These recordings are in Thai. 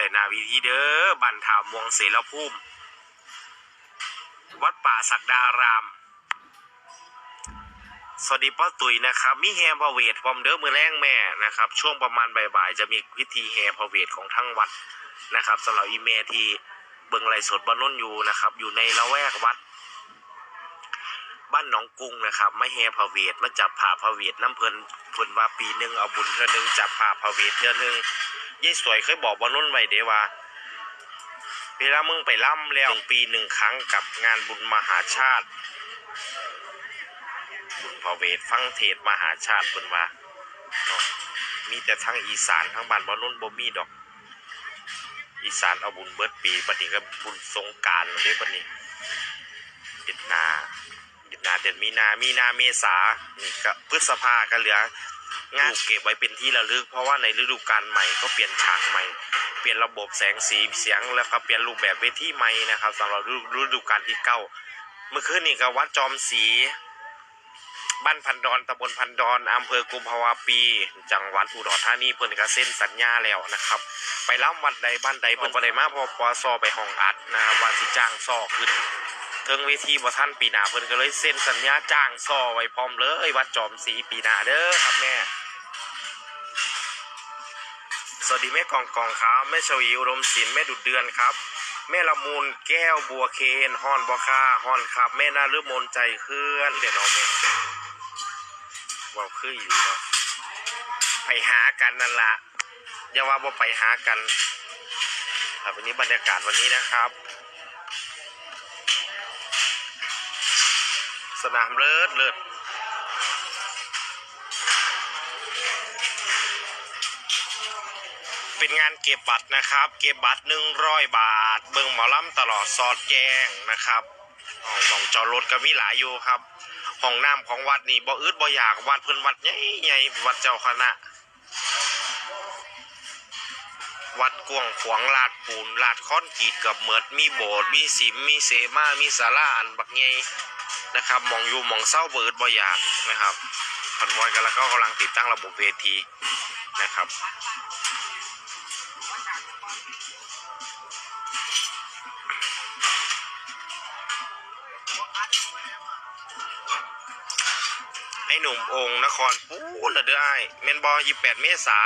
ใจนาวิธีเด้อบันทาวมวงเสรภูมิ วัดป่าศักดาราม สวัสดีป้าตุ๋ยนะครับ มีแฮพะเวทพร้อมเด้อมือแรงแม่นะครับ ช่วงประมาณบ่ายๆ จะมีพิธีแฮพะเวทของทั้งวัดนะครับสำหรับอีเมที่เบิงไลสดบ้านนนอยู่นะครับ อยู่ในละแวกวัด บ้านหนองกรุงนะครับไม่แฮพาเวทมาจับผ่าพาเวทน้ำเพลินเพลินว่าปีหนึ่งเอาบุญเทื่อหนึงจับผ่าพาเวทเทื่อหนึงยายสวยเคยบอกบ้านนนไว้เดว่าเวลามึงไปล่ำแล้วปีหนึ่งครั้งกับงานบุญมหาชาติ บุญพระเวทฟังเทศมหาชาติเพิ่นว่าเนาะมีแต่ทั้งอีสานทั้งบ้านบ่นุ่นบ่มีดอก อีสานเอาบุญเบิดปีบัดนี้ก็บุญสงกรารเด้บัดนี้เดือนนา เดือนหนาเดือนมีนา มีนาเมษานี่ก็พฤษภาก็เหลืองานเก็บไว้เป็นที่ระลึก เพราะว่าในฤดูกาลใหม่ก็เปลี่ยนฉากใหม่ เปลี่ยนระบบแสงสีเสียงแล้วก็เปลี่ยนรูปแบบเวทีใหม่นะครับสำหรับฤดูกาลที่เก้าเมื่อคืนนี้ก็วัดจอมศรีบ้านพันดอนตำบลพันดอนอำเภอกุมภาวาปี จังหวัดอุดรธานีเพิ่นก็เซ็นสัญญาแล้วนะครับ ไปรับวัดใดบ้านใดเพิ่นบ่ได้มาพอปอซอไปห้องอัดนะครับว่าสิจ้างซอขึ้น เทิงเวทีบ่ทันปีหนาเพิ่นก็เลยเซ็นสัญญาจ้างซอไว้พร้อมเลยวัดจอมศรีปีหนาเด้อครับแม่ สวัสดีแม่กองกองครับแม่ชวีอุดมศิลป์แม่ดุดเดือนครับ แม่ละมูลแก้วบัวเคนฮอนบอค่าฮอนครับ แม่นาลืมนใจเคลื่อนเดี๋ยวน้องแม่ว่าคืออยู่เนาะไปหากันนั่นละอย่าว่าบ่ไปหากันครับวันนี้บรรยากาศวันนี้นะครับ สนามเลิศเลิศเป็นงานเก็บบัตรนะครับ เก็บบัตรหนึ่งร้อยบาท เบิ่งหมอลำตลอดสอดแจ้งนะครับห้องจอดรถก็มีหลายอยู่ครับห้องน้ำของวัดนี่บ่อึดบ่อยากวัดเพิ่นวัดใหญ่ๆวัดเจ้าคณะ วัดกวงขวางลาดปูนลาดค้อนกรีตกับเหมือดมีโบสถ์มีสิมมีเสมามีศาลาอันบักใหญ่ นะครับมองอยู่มองเศร้าเบิดบ่อยากนะครับคอนวอยกันแล้วก็กำลังติดตั้งระบบเวทีนะครับไอ้หนุ่มองค์นครปูนละเด้อไอ้เมนบอยี่แปดเมษา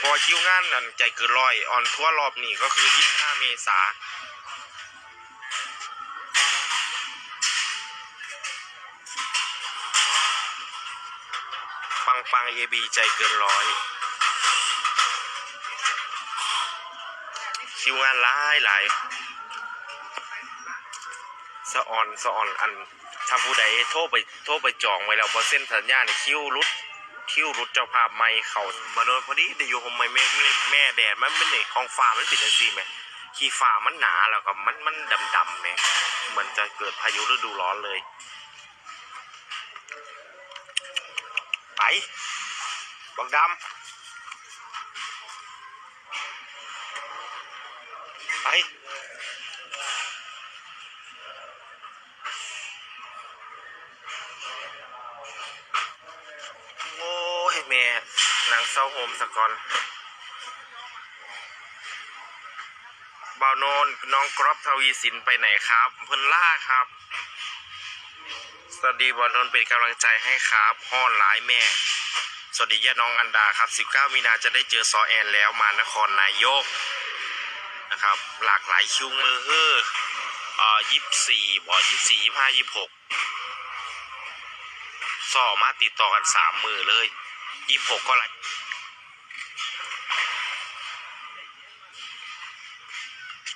พอคิวงานนั่นใจเกินร้อยออนทั่วรอบนี่ก็คือยี่ห้าเมษา งปังเอบีใจเกินร้อย คิวงานหลายหลายสะออนสะออนอันถ้าผู้ใดโทรไปโทรไปจองไว้แล้วบอเส้นสัญญาเนี่ยคิวรุดคิวรุดเจ้าภาพไม่เขามาโดนพอดีได้อยู่ผมไม่แม่แม่แดดมันเป็นไงของฟ้ามันเป็นจังซี่ไหมขี้ฟ้ามันหนาแล้วก็มันมันดำดำไหมมือนจะเกิดพายุฤดูร้อนเลย ไปบักดำไปโอ้ยแม่หนังเศร้าโฮมสะก่อนบ่าวโนนน้องกรอบทวีสินไปไหนครับ เพิ่นล่าครับ สวัสดีบอลนนเป็นกำลังใจให้ครับฮ้อหลายแม่ สวัสดีญาติน้องอันดาครับ 19 มีนาจะได้เจอซอแอนแล้วมานครนายกนะครับ หลากหลายคิวมือเฮ้ออ่อยี่สี่บ่ยี่สี่ยี่ห้ายี่หกสอมาติดต่อกันสามมือเลยยี่หกก็ไร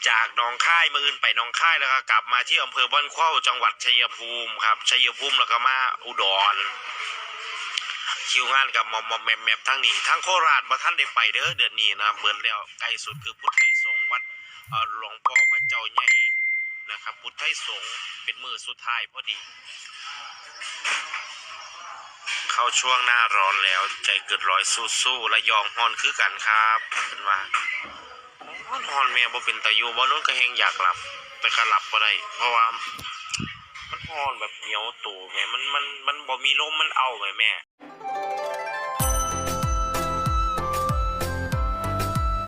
จากหนองค่ายมือื่นไปหนองค่ายแล้วก็กลับมาที่อำเภอบ้านเข้าจังหวัดชัยภูมิครับชัยภูมิแล้วก็มาอุดรคิวงานกับมอมมอมแมมแมมทั้งนี้ทั้งโคราชมาท่านได้ไปเด้อเดือนนี้นะเหมือนแล้วใกล้สุดคือพุทธไทยสงฆ์วัดหลวงพ่อพระเจ้าใหญ่นะครับ พุทธไทยสงฆ์เป็นมือสุดท้ายพอดี เข้าช่วงหน้าร้อนแล้วใจเกิดร้อยสู้ๆและยองฮอนคือกันครับเป็นว่า อนฮอนแม่บ่เป็นตาอยู่บ่นู้นก็แหงอยากหลับ แต่ก็หลับบ่ได้เพราะว่ามันฮอนแบบเหนียวตูแม่มันมันมันบ่มีลมมันเอาแม่แม่